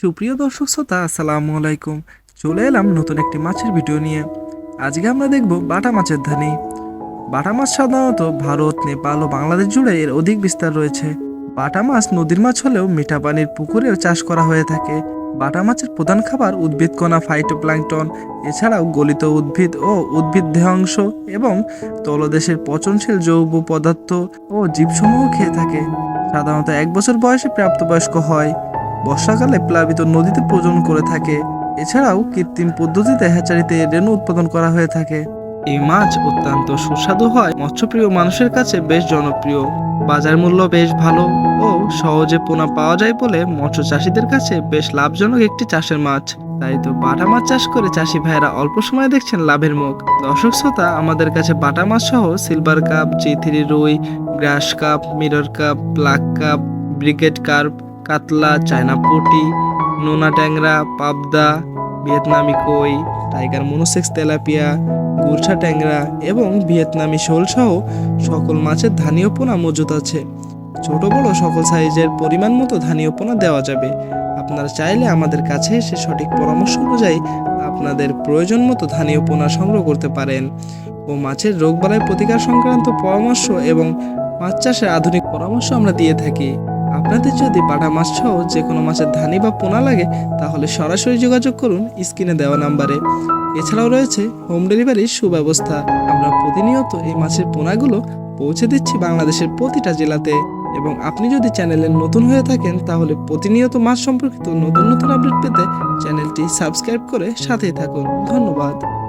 সুপ্রিয় দর্শক শ্রোতা, আসসালামু আলাইকুম। চলে এলাম নতুন একটি মাছের ভিডিও নিয়ে। আজকে আমরা দেখব বাটা মাছের ধানি। বাটা মাছ সাধারণত ভারত, নেপাল ও বাংলাদেশ জুড়ে এর অধিক বিস্তার রয়েছে। বাটা মাছ নদীর মাছ হলেও মিঠা পানির পুকুরেও চাষ করা হয়ে থাকে। বাটা মাছের প্রধান খাবার উদ্ভিদকণা ফাইটোপ্ল্যাঙ্কটন এছাড়াও গলিত উদ্ভিদ ও উদ্ভিদ দেহাংশ এবং তলদেশের পচনশীল জৈব পদার্থ ও জীবসমূহ খেয়ে থাকে। সাধারণত এক বছর বয়সে প্রাপ্তবয়স্ক হয়। বর্ষাকালে প্লাবিত নদীতে প্রজনন করে থাকে। এছাড়াও কৃত্রিম পদ্ধতিতে হ্যাচারিতে রেণু উৎপাদন করা হয়ে থাকে। এই মাছ অত্যন্ত সুস্বাদু হয়। মৎস্যপ্রিয় মানুষের কাছে বেশ জনপ্রিয়। বাজার মূল্য বেশ ভালো ও সহজে পোনা পাওয়া যায় বলে মৎস্য চাষিদের কাছে বেশ লাভজনক একটি চাষের মাছ। তাই তো বাটা মাছ চাষ করে চাষি ভাইয়েরা অল্প সময়ে দেখছেন লাভের মুখ। দর্শক শ্রোতা, আমাদের কাছে বাটা মাছ সহ সিলভার কাপ জি রুই, grass carp, mirror carp, black carp, brigade carp কাতলা, চায়না পটি, নোনা ট্যাংরা, পাবদা, ভিয়েতনামি কই, টাইগার মনোসেক্স তেলাপিয়া গুরছা ট্যাংরা এবং ভিয়েতনামি শোল সহ সকল মাছের ধানীয় পোনা মজুত আছে। ছোট বড় সকল সাইজের পরিমাণ মতো ধানীয় পোনা দেওয়া যাবে। আপনারা চাইলে আমাদের কাছে এসে সঠিক পরামর্শ অনুযায়ী আপনাদের প্রয়োজন মতো ধানীয় পোনা সংগ্রহ করতে পারেন ও মাছের রোগবালাই প্রতিকার সংক্রান্ত পরামর্শ এবং মাছ চাষের আধুনিক পরামর্শ আমরা দিয়ে থাকি। আপনাদের যদি বাটা মাছ সহ যে কোনো মাছের ধানি বা পোনা লাগে, তাহলে সরাসরি যোগাযোগ করুন স্ক্রিনে দেওয়া নাম্বারে। এছাড়াও রয়েছে হোম ডেলিভারির সুব্যবস্থা। আমরা প্রতিনিয়ত এই মাছের পোনাগুলো পৌঁছে দিচ্ছি বাংলাদেশের প্রতিটা জেলাতে। এবং আপনি যদি চ্যানেলে নতুন হয়ে থাকেন, তাহলে প্রতিনিয়ত মাছ সম্পর্কিত নতুন নতুন আপডেট পেতে চ্যানেলটি সাবস্ক্রাইব করে সাথেই থাকুন। ধন্যবাদ।